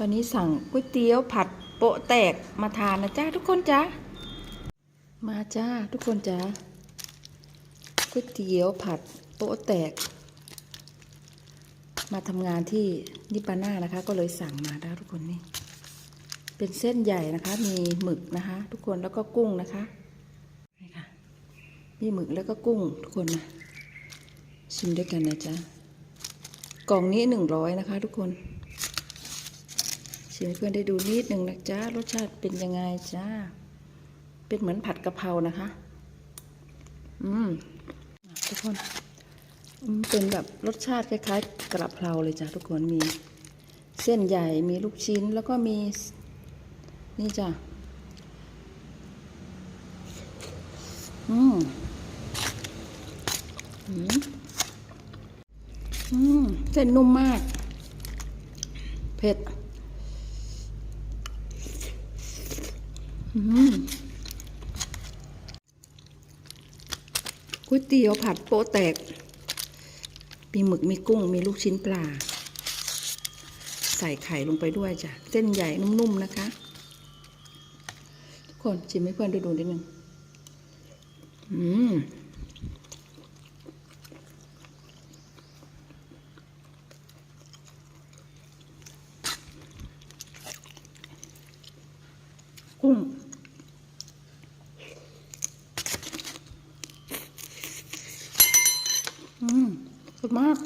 ตอนนี้สั่งก๋วยเตี๋ยวผัดโปะแตกมาทานนะจ้าทุกคนจ้ามาจ้าทุกคนจ้าก๋วยเตี๋ยวผัดโปะแตก มาทำงานที่นิปาน่านะคะ ก็เลยสั่งมาได้ทุกคนนี่เป็นเส้นใหญ่นะคะ มีหมึกนะคะ ทุกคนแล้วก็กุ้งนะคะนี่ค่ะมีหมึกแล้วก็กุ้งทุกคนมาชิมด้วยกันนะจ๊ะกล่องนี้หนึ่งร้อยนะคะ ทุกคน ชิมให้เพื่อนได้ดูนิดหนึ่งนะจ๊ะรสชาติเป็นยังไงจ้าเป็นเหมือนผัดกะเพรานะคะ อืมทุกคนเป็นแบบรสชาติคล้ายๆกระเพราเลยจ้ะทุกคนมีเส้นใหญ่มีลูกชิ้นแล้วก็มีนี่จ้ะอืมอืมอืมเส้นนุ่มมาก เผ็ด อืม ก๋วยเตี๋ยวผัดโป๊ะแตก มีหมึกมีกุ้งมีลูกชิ้นปลา ใส่ไข่ลงไปด้วยจ้ะ เส้นใหญ่นุ่มๆนะคะ ทุกคนชิมให้เพื่อนดูดูนิดนึง อืมกุ้ง อืมสุดมาก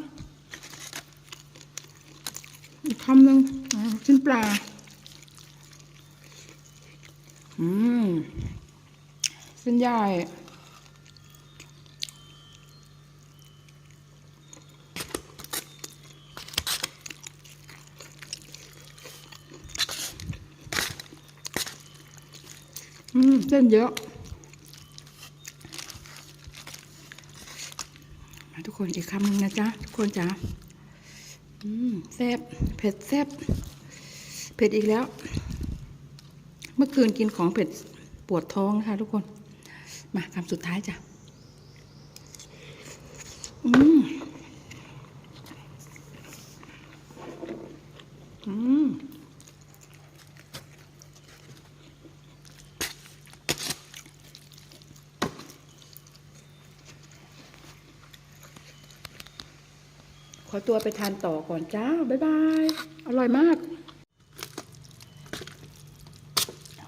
อีกคำหนึ่งอ่าชิ้นปลา อืมเส้นใหญ่อืมเส้นเยอะมาทุกคนอีกคำหนึ่งนะจ๊ะ ทุกคนจ๋าอืม แซ่บเผ็ดแซ่บเผ็ดอีกแล้ว เมื่อคืนกินของเผ็ดปวดท้องนะคะทุกคน มาคำสุดท้ายจ้ะ อืม อืม ขอตัวไปทานต่อก่อนจ้า บ๊ายบาย อร่อยมาก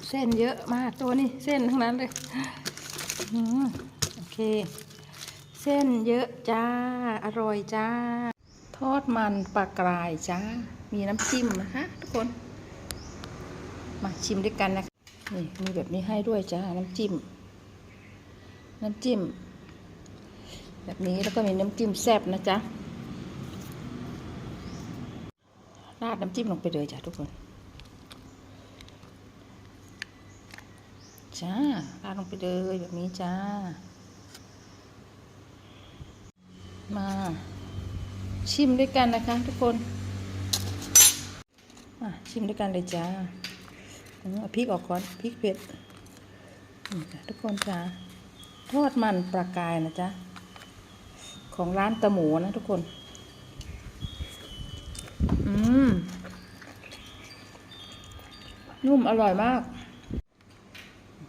เส้นเยอะมากตัวนี้เส้นทั้งนั้นเลยอืมโอเค เส้นเยอะจ้า อร่อยจ้า ทอดมันปลากรายจ้า มีน้ำจิ้มนะคะทุกคน มาชิมด้วยกันนะคะนี่มีแบบนี้ให้ด้วยจ้า น้ำจิ้ม น้ำจิ้ม แบบนี้แล้วก็มีน้ำจิ้มแซ่บนะจ๊ะ ราดน้ำจิ้มลงไปเลยจ้ะทุกคน จ้า ราดลงไปเลยแบบนี้จ้า มาชิมด้วยกันนะคะทุกคน มาชิมด้วยกันเลยจ้าเอาพริกออกก่อนพริกเผ็ดทุกคนจ้าทอดมันปลากายนะจ๊ะ ของร้านตะหมูนะทุกคน นุ่มอร่อยมาก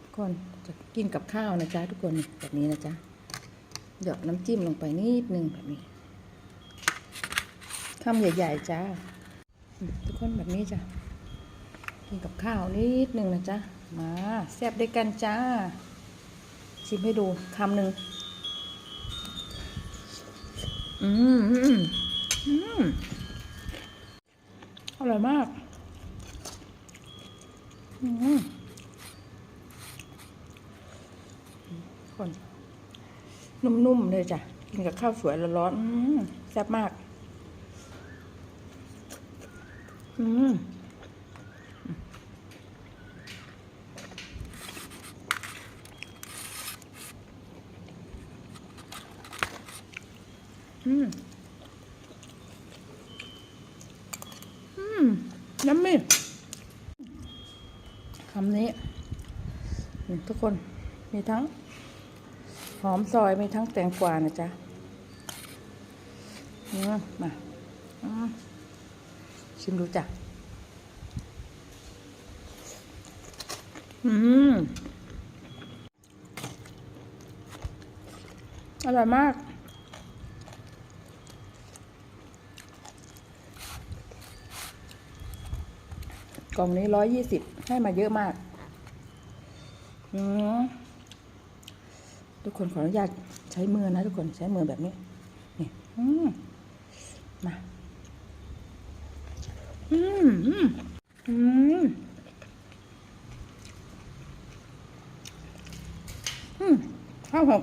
ทุกคนจะกินกับข้าวนะจ๊ะทุกคนแบบนี้นะจ๊ะหยอกน้ำจิ้มลงไปนิดนึงแบบนี้คำใหญ่ๆจ้าทุกคนแบบนี้จ้ะกินกับข้าวนิดนึงนะจ๊ะมาแซ่บด้วยกันจ้า ชิมให้ดูคำหนึ่งอืมอืมอืม ร่อยมากอืมคนนุ่มๆเลยจ้ะ กินกับข้าวสวยร้อนๆแซ่บมาก อืมอืม น้ำมี่คำนี้ ทุกคนมีทั้ง หอมซอยมีทั้งแตงกวานะจ๊ะมาชิมดูจ้ะอืม อร่อยมาก กล่องนี้ร้อยยี่สิบให้มาเยอะมากทุกคนขออนุญาตใช้มือนะทุกคนใช้มือแบบนี้นี่มาอืมอืมอืมข้าวหก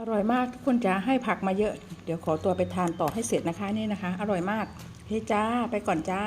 อร่อยมากทุกคนจ้าให้ผักมาเยอะ เดี๋ยวขอตัวไปทานต่อให้เสร็จนะคะนี่นะคะ อร่อยมากเฮ้จ้าไปก่อนจ้า